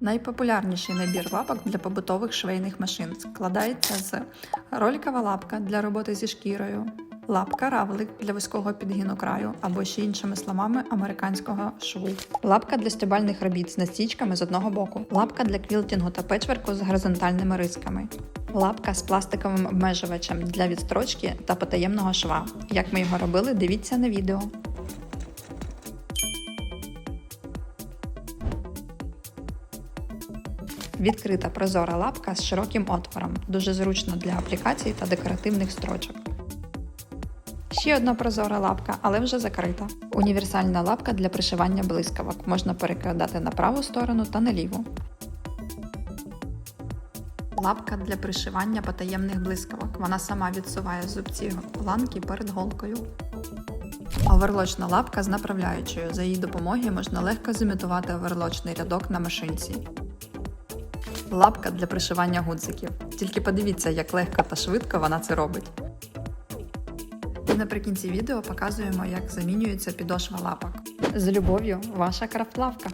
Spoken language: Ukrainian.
Найпопулярніший набір лапок для побутових швейних машин складається з ролікова лапка для роботи зі шкірою, лапка равлик для вузького підгину краю або ще іншими словами американського шву, лапка для стебальних робіт з настічками з одного боку, лапка для квілтінгу та печверку з горизонтальними рисками, лапка з пластиковим обмежувачем для відстрочки та потаємного шва. Як ми його робили, дивіться на відео. Відкрита прозора лапка з широким отвором, дуже зручно для аплікацій та декоративних строчок. Ще одна прозора лапка, але вже закрита. Універсальна лапка для пришивання блискавок. Можна перекладати на праву сторону та на ліву. Лапка для пришивання потаємних блискавок. Вона сама відсуває зубці ланки перед голкою. Оверлочна лапка з направляючою. За її допомогою можна легко зімітувати оверлочний рядок на машинці. Лапка для пришивання гудзиків. Тільки подивіться, як легко та швидко вона це робить. І наприкінці відео показуємо, як замінюється підошва лапок. З любов'ю, ваша крафтлавка.